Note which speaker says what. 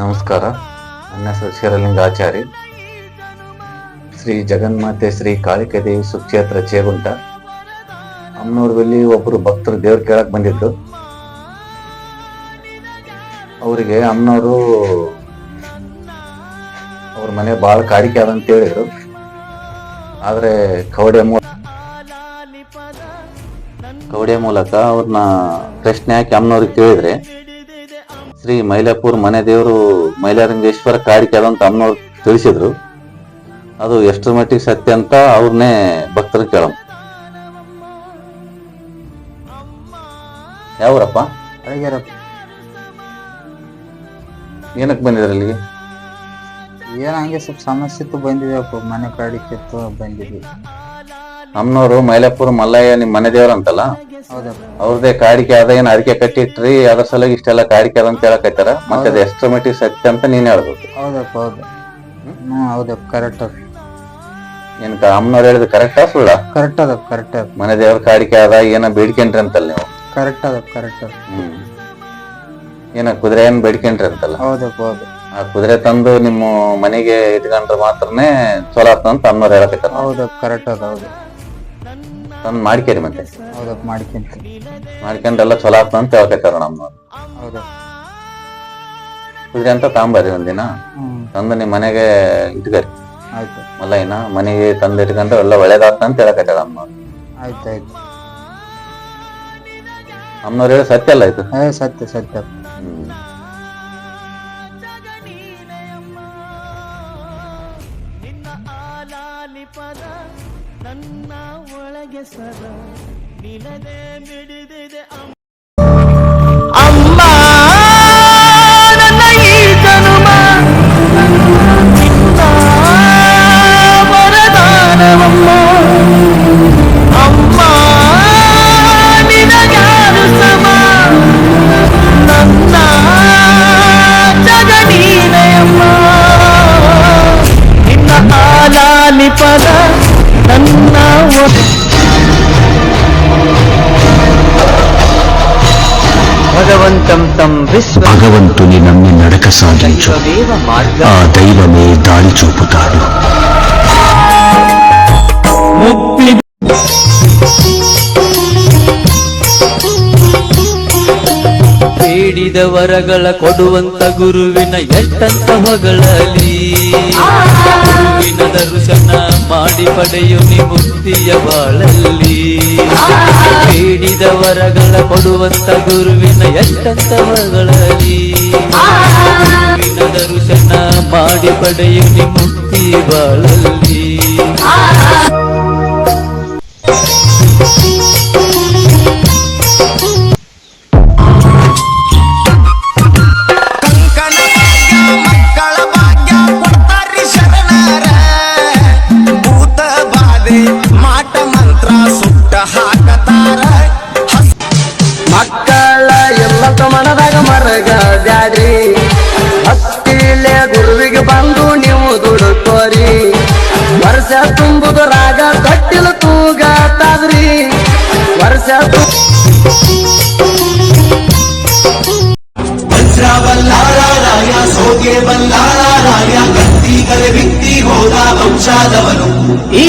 Speaker 1: ನಮಸ್ಕಾರ. ನನ್ನ ಹೆಸರು ಶಿವಲಿಂಗಾಚಾರಿ ಶ್ರೀ ಜಗನ್ಮಾತೆ ಶ್ರೀ ಕಾಳಿಕದೇವಿ ಸುಕ್ಷೇತ್ರ ಚೇಗುಂಟ. ಅಮ್ಮನವ್ರಲ್ಲಿ ಒಬ್ಬರು ಭಕ್ತರು ದೇವ್ರ ಕೇಳಕ್ ಬಂದಿದ್ದು ಅವರಿಗೆ ಅಮ್ಮನವರು ಅವ್ರ ಮನೆ ಬಾಳ ಕಾಡಿಕೆ ಅಂತ ಹೇಳಿದ್ರು. ಆದ್ರೆ ಕವಡೆ ಕವಡೆ ಮೂಲಕ ಅವ್ರನ್ನ ಪ್ರಶ್ನೆ ಹಾಕಿ ಅಮ್ಮನವ್ರಿಗೆ ಕೇಳಿದ್ರೆ ಶ್ರೀ ಮೈಲಾಪುರ್ ಮನೆ ದೇವರು ಮೈಲಾರಂಗೇಶ್ವರ ಕಾಡಿಕೆ ಅದಂತ ಅಮ್ಮನವ್ರು ತಿಳಿಸಿದ್ರು. ಅದು ಎಷ್ಟರ ಮಟ್ಟಿಗೆ ಸತ್ಯ ಅಂತ ಅವ್ರನ್ನೇ ಭಕ್ತರು ಕೇಳಮ್ ಯಾವ್ರಪ್ಪ? ಏನಕ್ಕೆ ಬಂದಿದ್ರಿ ಅಲ್ಲಿಗೆ
Speaker 2: ಏನ್ ಹಂಗೆ ಸ್ವಲ್ಪ ಸಮಸ್ಯೆ ಇತ್ತು ಬಂದಿದ್ವಪ್ಪ ಮನೆ ಕಾಡಿಕಿತ್ತು ಬಂದಿದ್ವಿ.
Speaker 1: ಅಮ್ಮನವರು ಮೈಲಾಪುರ ಮಲ್ಲಯ್ಯ ನಿಮ್ ಮನೆ ದೇವ್ರ ಅಂತಲ್ಲ ಅವ್ರದೇ ಕಾಡಿಕೆ ಅದ ಏನ್ ಅಡಿಕೆ ಕಟ್ಟಿಟ್ರಿ ಅದ್ರ ಸಲುವಾಗಿ ಇಷ್ಟೆಲ್ಲ ಕಾಡಿಕೆ ಅದ ಅಂತ ಹೇಳಕತ್ತಾರ ಮತ್ತೆ ಅದು ಎಷ್ಟರ ಮಟ್ಟಿಗೆ ಸತ್ಯ ಅಂತ ನೀನ್ ಹೇಳ್ಬೇಕು.
Speaker 2: ಹೌದಪ್ಪ ಹೌದು. ಹ್ಞೂ ಹೌದಪ್ಪ ಕರೆಕ್ಟ್ ಅದ.
Speaker 1: ಏನ್ ಅಮ್ಮನವ್ರು ಹೇಳಿದ್ ಕರೆಕ್ಟಾ ಸುಳ್ಳ?
Speaker 2: ಕರೆಕ್ಟ್ ಅದ ಕರೆಕ್ಟ್ ಅದ.
Speaker 1: ಮನೆ ದೇವ್ರ ಕಾಡಿಕೆ ಅದ ಏನ ಬೇಡ್ಕೊಂಡ್ರಿ ಅಂತಲ್ಲ ನೀವು?
Speaker 2: ಕರೆಕ್ಟ್ ಅದ ಕರೆಕ್ಟ್ ಅದ.
Speaker 1: ಹ್ಮ್. ಏನ ಕುದುರೆ ಏನ್ ಬೇಡ್ಕೊಂಡ್ರಿ ಅಂತಲ್ಲ?
Speaker 2: ಹೌದಪ್ಪ ಹೌದು.
Speaker 1: ಆ ಕುದುರೆ ತಂದು ನಿಮ್ಮ ಮನೆಗೆ ಇಟ್ಕೊಂಡ್ರೆ ಮಾತ್ರನೇ ಚಲೋ ಆಗ್ತದಂತ ಅಮ್ಮನವ್ರು ಹೇಳಕತ್ತಾರ
Speaker 2: ಹೌದಪ್ಪ ಕರೆಕ್ಟ್ ಅದ ಹೌದು.
Speaker 1: ತಂದ್ ಮಾಡ್ಕೇರಿ ಮತ್ತೆ.
Speaker 2: ಮಾಡ್ಕೊಂಡೆಲ್ಲ ಮಾಡ್ಕೊಂತ
Speaker 1: ಮಾಡ್ಕೊಂಡ್ರೆಲ್ಲ ಚಲೋ ಆಗ್ತದ ಅಂತ ಹೇಳ್ತಾರ ನಮ್ಮವ್ರು
Speaker 2: ಹೌದಪ್ಪ
Speaker 1: ಕುದುರೆ ಅಂತ ತಾಂಬರಿ ಒಂದಿನ. ತಂದು ನಿಮ್ಮ ಮನೆಗೆ ಇಟ್ಕರಿ.
Speaker 2: ಆಯ್ತು.
Speaker 1: ಮಲ್ಲಯ್ಯನ ಮನೆಗೆ ತಂದು ಇಟ್ಕೊಂಡ್ರೆ ಎಲ್ಲ ಒಳ್ಳೇದಾಗ್ತ ಅಂತ ಹೇಳಕತ್ತಾರ ಅಮ್ಮ
Speaker 2: ಆಯ್ತು ಆಯ್ತು.
Speaker 1: ಅಮ್ಮನವ್ರು ಹೇಳಿ ಸತ್ಯ ಅಲ್ಲ ಇದು?
Speaker 2: ಏ ಸತ್ಯ ಸತ್ಯ.
Speaker 1: ಹ್ಮ್.
Speaker 3: ಅಮ್ಮ.
Speaker 4: భగవంతుని నమ్మి నడక సాగించు.
Speaker 3: మార్గ?
Speaker 4: ఆ దైవమే దారి చూపుతాడు.
Speaker 3: ಬೇಡಿದ ವರಗಳ ಕೊಡುವಂತ ಗುರುವಿನ ಎಷ್ಟಂತ ಹೊಗಳಲಿ ಗುರುವಿನ ದರ್ಶನ ಮಾಡಿ ಪಡೆಯು ನಿಮುಕ್ತಿಯ ಬಾಳಲ್ಲಿ. ಬೇಡಿದ ವರಗಳ ಕೊಡುವಂತ ಗುರುವಿನ ಎಷ್ಟಂತ ಹೊಗಳಲಿ ಗುರುವಿನ ದರ್ಶನ ಮಾಡಿ ಪಡೆಯು ನಿ ಮುಕ್ತಿ ಬಾಳಲ್ಲಿ.
Speaker 5: ಮರಗ ಬ್ಯಾಡ್ರಿ ಹತ್ತಿಲೆ ಗುರುವಿಗೆ ಬಂದು ನೀವು ದುಡುಕೋರಿ. ವರ್ಷ ತುಂಬುದು ರಾಗ ಕಟ್ಟಿಲ ತೂಗತಾದ್ರಿ. ವರ್ಷ ಬಲ್ಲಾರ
Speaker 6: ರಾಯ ಸೋಗೆ ಬಲ್ಲಾರಾಯ ಗದ್ದಿಗರೆ ಬಿತ್ತಿ ಹೋದ ವಂಶಾದವನು.
Speaker 3: ಈ